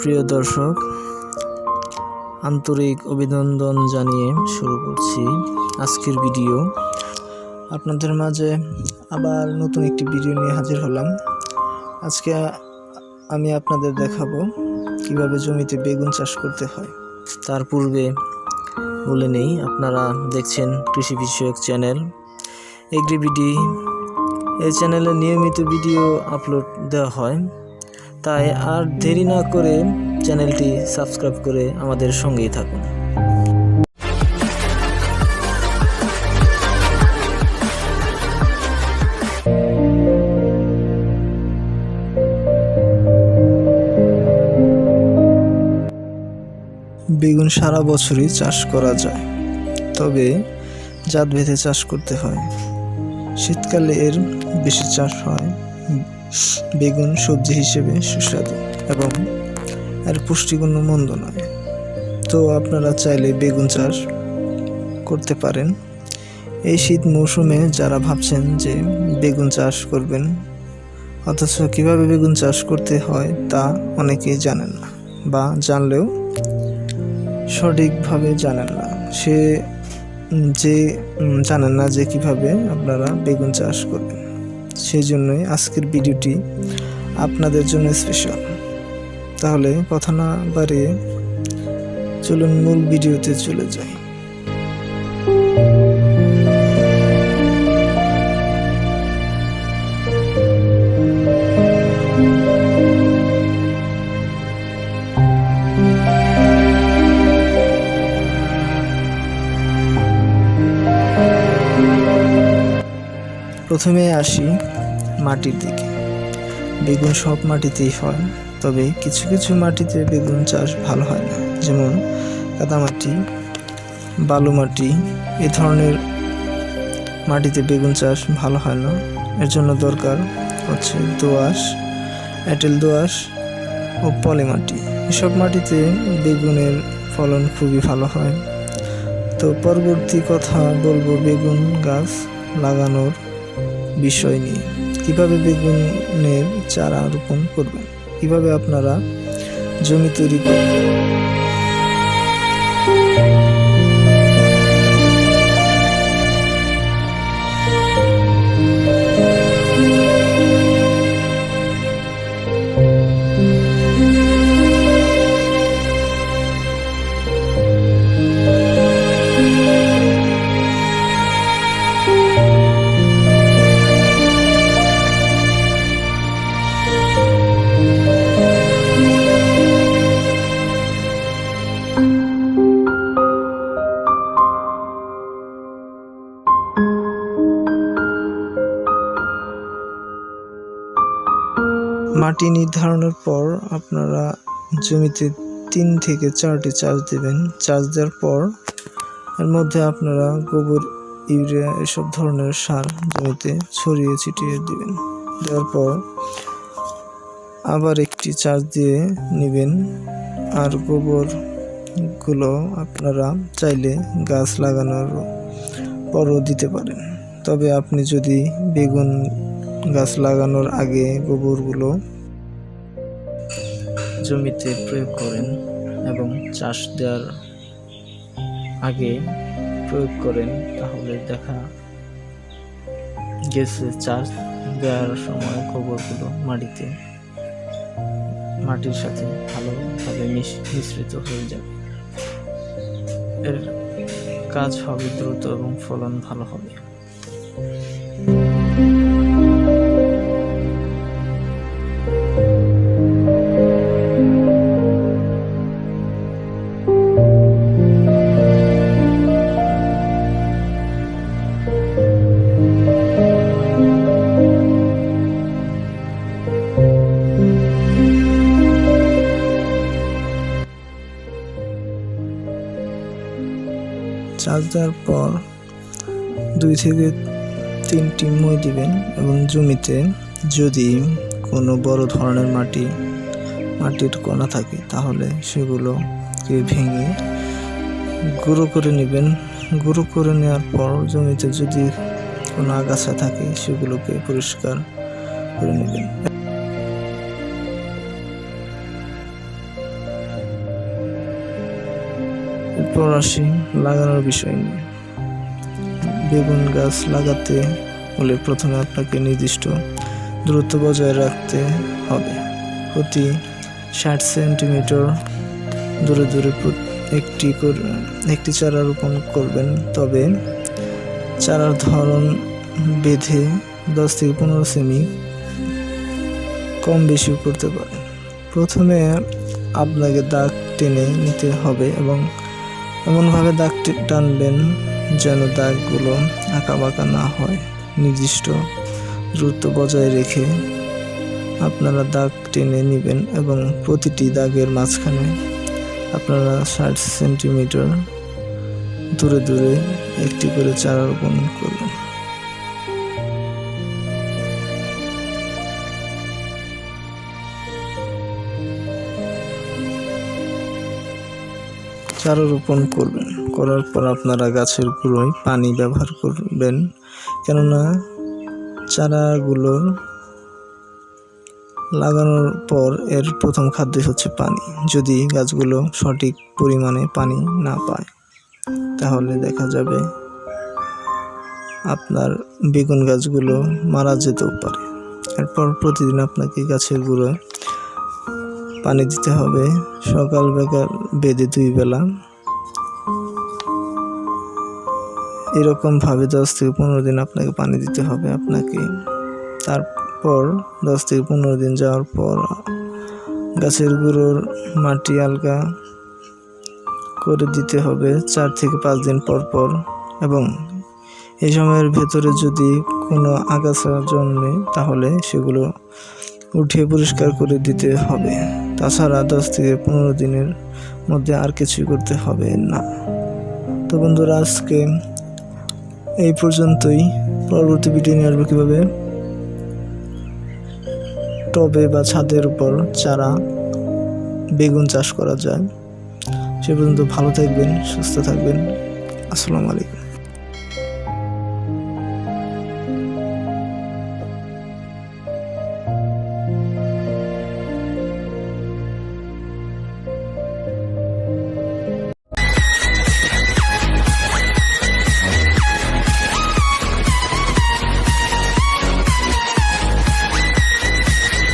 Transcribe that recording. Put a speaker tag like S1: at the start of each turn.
S1: প্রিয় দর্শক, আন্তরিক অভিনন্দন জানিয়ে শুরু করছি আজকের ভিডিও। আপনাদের মাঝে আবার নতুন একটি ভিডিও নিয়ে হাজির হলাম। আজকে আমি আপনাদের দেখাবো কীভাবে জমিতে বেগুন চাষ করতে হয়। তার পূর্বে বলে নেই, আপনারা দেখছেন কৃষি বিষয়ক চ্যানেল এগ্রিবিডি। এই চ্যানেলে নিয়মিত ভিডিও আপলোড দেওয়া হয়। তাই আর দেরি না করে চ্যানেলটি সাবস্ক্রাইব করে আমাদের সঙ্গেই থাকুন। বেগুন সারা বছরই চাষ করা যায়, তবে জাত ভেদে চাষ করতে হয়। শীতকালে এর বেশি চাষ হয় বেগুন সবজি হিসেবে সুস্বাদু এবং এর পুষ্টিগুণ মন্দ নয়। তো আপনারা চাইলে বেগুন চাষ করতে পারেন। এই শীত মৌসুমে যারা ভাবছেন যে বেগুন চাষ করবেন, অথচ কীভাবে বেগুন চাষ করতে হয় তা অনেকেই জানেন না বা জানলেও সঠিকভাবে জানেন না। সে যে জানেন না যে কীভাবে আপনারা বেগুন চাষ করবেন। সেই জন্যই আজকের ভিডিওটি আপনাদের জন্য স্পেশাল তাহলে কথা না বাড়িয়ে চলুন মূল ভিডিওতে চলে যাই। প্রথমে আসি মাটির দিকে। বেগুন সব মাটিতেই হয়, তবে কিছু কিছু মাটিতে বেগুন চাষ ভালো হয় না। যেমন কাদামাটি বালু মাটি, এ ধরনের মাটিতে বেগুন চাষ ভালো হয় না। এর জন্য দরকার হচ্ছে দোআঁশ, এঁটেল দোআঁশ ও পলি মাটি। এসব মাটিতে বেগুনের ফলন খুবই ভালো হয়। তো পরবর্তী কথা বলব বেগুন গাছ লাগানোর বিষয় নিয়ে। কীভাবে বেগুনের চারা রোপণ করবেন? কীভাবে আপনারা জমি তৈরি করবেন? মাটি নির্ধারণের পর আপনারা জমিতে তিন থেকে চারটি চাষ দেবেন। চাষ দেওয়ার পর এর মধ্যে আপনারা গোবর, ইউরিয়া এসব ধরনের সার জমিতে ছড়িয়ে ছিটিয়ে দিবেন। দেওয়ার পর আবার একটি চাষ দিয়ে নেবেন। আর গোবরগুলো আপনারা চাইলে গাছ লাগানোর পরও দিতে পারেন। তবে আপনি যদি বেগুন গাছ লাগানোর আগে গোবরগুলো জমিতে প্রয়োগ করেন এবং চাষ দেওয়ার আগে প্রয়োগ করেন, তাহলে দেখা গেছে চাষ দেওয়ার সময় গোবরগুলো মাটিতে, মাটির সাথে ভালোভাবে মিশ- মিশ্রিত হয়ে যাবে। এর কাজ হবে দ্রুত এবং ফলন ভালো হবে। চাষ দেওয়ার পর দুই থেকে তিনটি মই দিবেন এবং জমিতে যদি কোনো বড় ধরনের মাটি, মাটির কণা থাকে, তাহলে সেগুলোকে ভেঙে গুঁড়ো করে নেবেন। গুঁড়ো করে নেওয়ার পর জমিতে যদি কোনো আগাছা থাকে, সেগুলোকে পরিষ্কার করে নেবেন। এরপর লাগানোর বিষয় নিয়ে। বেগুন গাছ লাগাতে হলে প্রথমে আপনাকে নির্দিষ্ট দূরত্ব বজায় রাখতে হবে। প্রতি ষাট সেন্টিমিটার দূরে দূরে একটি একটি চারা রোপণ করবেন। তবে চারার ধরন বেঁধে দশ থেকে পনেরো সেমি কম বেশি করতে পারে প্রথমে আপনাকে দাগ টেনে নিতে হবে এবং এমনভাবে দাগটি টানবেন যেন দাগগুলো আঁকা বাঁকা না হয়। নির্দিষ্ট দ্রুত বজায় রেখে আপনারা দাগ টেনে নেবেন এবং প্রতিটি দাগের মাঝখানে আপনারা ষাট সেন্টিমিটার দূরে দূরে একটি করে চারা রোপণ করবেন। চারা রোপণ করবেন। করার পর আপনারা গাছের গুঁড়োয় পানি ব্যবহার করবেন। কেননা চারাগুলোর লাগানোর পর এর প্রথম খাদ্য হচ্ছে পানি। যদি গাছগুলো সঠিক পরিমাণে পানি না পায়, তাহলে দেখা যাবে আপনার বেগুন গাছগুলো মারা যেতেও পারে। এরপর প্রতিদিন আপনাকে গাছের গুঁড়োয় পানি দিতে হবে। সকাল বেকার বেদে দুই বেলা। এরকম ভাবে দশ থেকে পনেরো দিন আপনাকে পানি দিতে হবে আপনাকে। তারপর দশ থেকে পনেরো দিন যাওয়ার পর গাছের গুঁড়োর মাটি আলগা করে দিতে হবে চার থেকে পাঁচ দিন পর পর। এবং এই সময়ের ভেতরে যদি কোনো আগাছা জন্মে তাহলে সেগুলো উঠিয়ে পরিষ্কার করে দিতে হবে। তাছাড়া দশ থেকে পনেরো দিনের মধ্যে আর কিছুই করতে হবে না। তো বন্ধুরা, আজকে এই পর্যন্তই। পরবর্তী ভিডিও নিয়ে আসব কীভাবে? টবে বা ছাদের উপর চারা, বেগুন চাষ করা যায়। সে পর্যন্ত ভালো থাকবেন, সুস্থ থাকবেন। আসসালামু আলাইকুম।